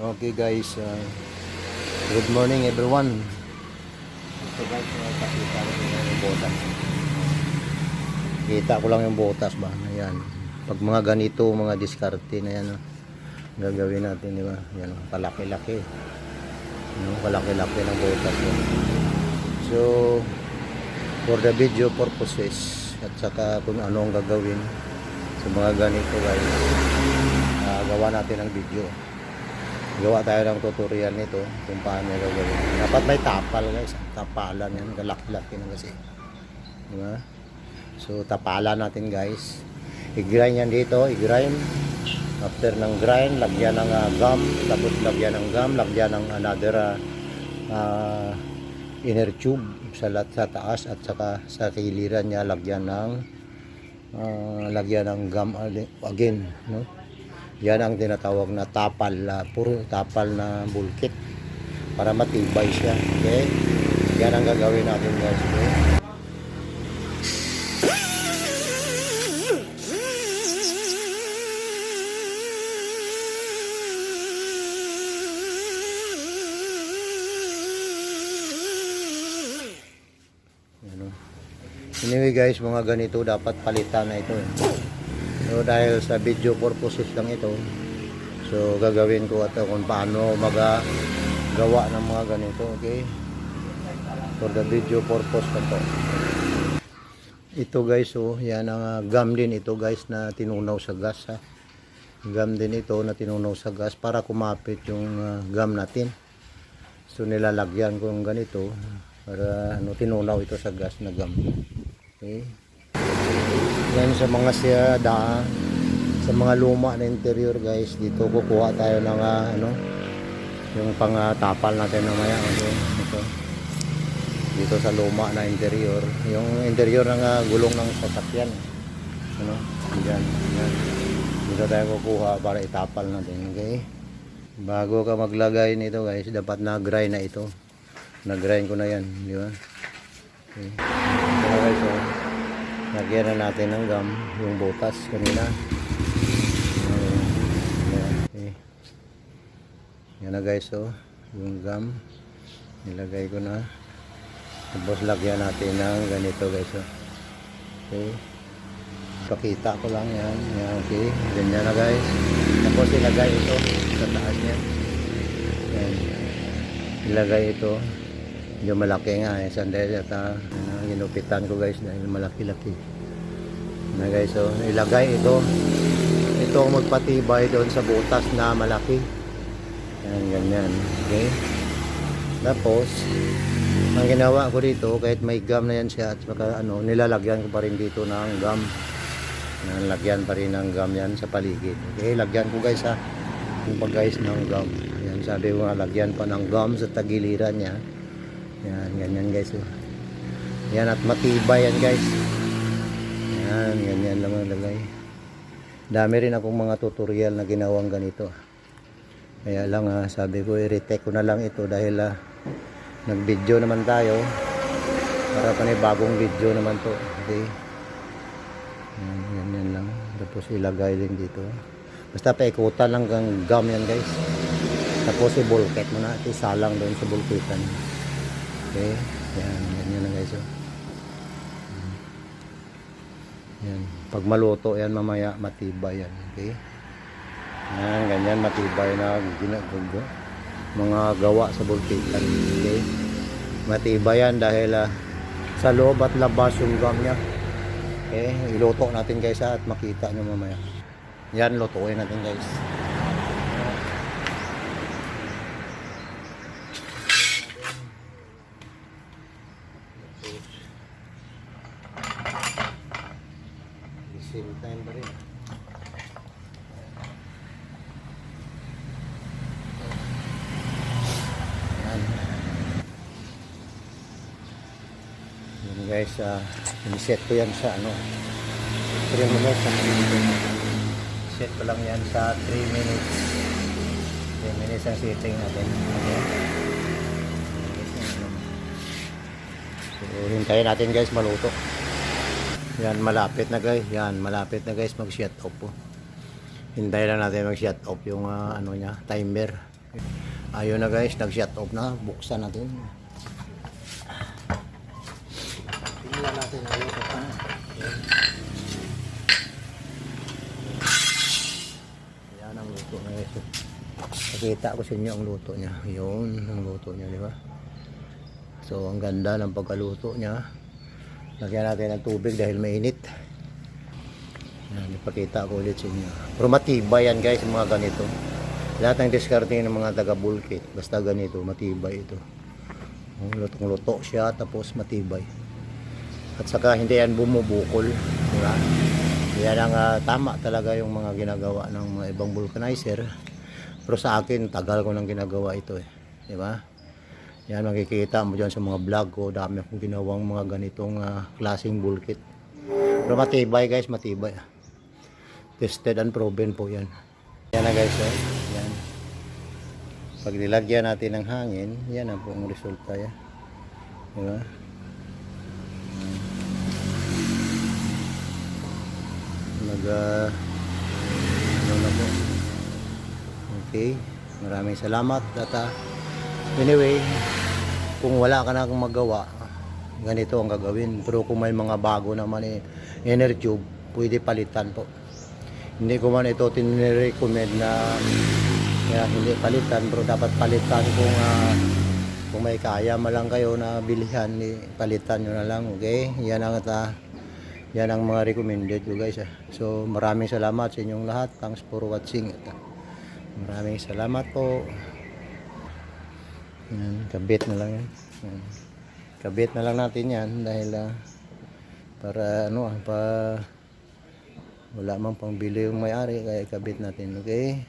Okay guys, uh, good morning everyone. Ito guys, pakita ko lang yung botas. Kita ko lang yung botas ba? Ayan. Pag mga ganito, mga diskarte na yan, oh, gagawin natin, di ba? Yan, kalaki-laki. Ano, kalaki-laki ng botas. oh. So, for the video purposes, at saka kung ano ang gagawin sa mga ganito guys, uh, gawa natin ng video gawa tayo ng tutorial nito kung paano gagawin. Dapat may tapal guys. Tapalan yan. Galak-laki na kasi. Di ba? So tapalan natin guys. I-grind yan dito. I-grind. After ng grind, lagyan ng ah, gum. Tapos lagyan ng gum. Lagyan ng another ah, inner tube sa, sa taas at saka sa kiliran niya lagyan ng ah, lagyan ng gum again. No? Yan ang tinatawag na tapal, ah, puro tapal na bulkit para matibay siya. Okay? Yan ang gagawin natin guys. Okay? Oh. Anyway guys, mga ganito dapat palitan na ito. Eh. So dahil sa video purposes lang ito, so gagawin ko ito kung paano magagawa ng mga ganito, okay? For the video purpose ko to. Ito guys, oh, yan ang ah, gum din ito guys na tinunaw sa gas ha. Gum din ito na tinunaw sa gas para kumapit yung ah, gum natin. So nilalagyan ko ng ganito para ano tinunaw ito sa gas na gum. Okay? Yan sa mga siya da sa mga luma na interior guys dito kukuha tayo ng ah, ano yung pang-tapal natin mamaya okay? ito dito sa luma na interior yung interior ng ah, gulong ng sasakyan ano yan yan dito tayo kukuha para itapal natin okay bago ka maglagay nito guys dapat na grind na ito na grind ko na yan di ba okay. Na guys oh. Lagyan na natin ng gum, yung butas kanina. Okay. Yan na guys, oh. Yung gum. Nilagay ko na. Tapos lagyan natin ng ganito guys, oh. Okay. Pakita ko lang yan. Yan, okay. Ganyan na guys. Tapos ilagay ito sa taas niya. Yan. Ilagay ito. Medyo malaki nga eh. Sandali at uh, ginupitan ko guys dahil malaki-laki. Na guys, so ilagay ito. Ito magpatibay doon sa butas na malaki. Yan, ganyan. Okay? Tapos, ang ginawa ko dito, kahit may gum na yan siya at saka ano, nilalagyan ko pa rin dito ng gum. Yan, lagyan pa rin ng gum yan sa paligid. Okay, lagyan ko guys ha. Yung pag guys ng gum. Yan, sabi ko nga, lagyan pa ng gum sa tagiliran niya. Yan, ganyan guys. Oh. Yan at matibay yan guys. Yan, ganyan lang ang lagay. Dami rin akong mga tutorial na ginawang ganito. Kaya lang ah, sabi ko i-retake ko na lang ito dahil ah, nag-video naman tayo. Para pa bagong video naman to. Okay. Yan, ganyan lang. Tapos ilagay din dito. Basta paikutan lang ng gum yan guys. Tapos i-bulket mo na. Isalang doon sa bulketan. Okay. Yan, ganyan na guys. Oh. Yan. Pag maluto yan mamaya matibay yan. Okay. Yan, ganyan matibay na ginagawa. Mga gawa sa bulkitan. Okay. Matibay yan dahil ah, sa loob at labas yung gum niya. Okay. Iluto natin guys ah, at makita nyo mamaya. Yan, lutuin natin guys. Same time pa rin. Yan. Yan guys, uh, set ko yan sa ano 3 minutes set ko lang yan sa 3 minutes 3 minutes ang setting natin so hintayin natin guys maluto yan, malapit na guys. Yan, malapit na guys mag-shut off po. Hintayin lang natin mag-shut off yung ah, ano niya, timer. Ayun na guys, nag-shut off na. Buksan natin. Tingnan natin ang luto na guys. Nakita ko sa inyo ang luto niya. Yun ang luto niya, di ba? So, ang ganda ng pagkaluto niya. Lagyan natin ng tubig dahil mainit. Yan, ipakita ko ulit sa inyo. Pero matibay yan guys, mga ganito. Lahat ng diskarte ng mga taga-bulkit, basta ganito, matibay ito. Lutong-luto siya, tapos matibay. At saka hindi yan bumubukol. Diba? Yan ang ah, tama talaga yung mga ginagawa ng mga ibang vulcanizer. Pero sa akin, tagal ko nang ginagawa ito eh. Di ba? Yan, makikita mo dyan sa mga vlog ko. Dami akong ginawang mga ganitong ah, klaseng bulkit. Pero matibay guys, matibay. Tested and proven po yan. Yan na guys, eh. Yan. Pag nilagyan natin ng hangin, yan ang pong resulta yan. Di ba? Nag, ah, ano na po. Okay. Maraming salamat. At ah, anyway, kung wala ka na magawa, ganito ang gagawin. Pero kung may mga bago naman eh, inner tube, pwede palitan po. Hindi ko man ito tinirecommend na kaya hindi palitan, pero dapat palitan kung ah, kung may kaya man lang kayo na bilihan, eh, palitan nyo na lang, okay? Yan ang ta yan ang mga recommended ko guys. ah. So maraming salamat sa inyong lahat. Thanks for watching. At, maraming salamat po. Yan, kabit na lang yan. Yan. Kabit na lang natin yan dahil ah, para ano ah, pa wala mang pangbili yung may-ari kaya kabit natin, okay?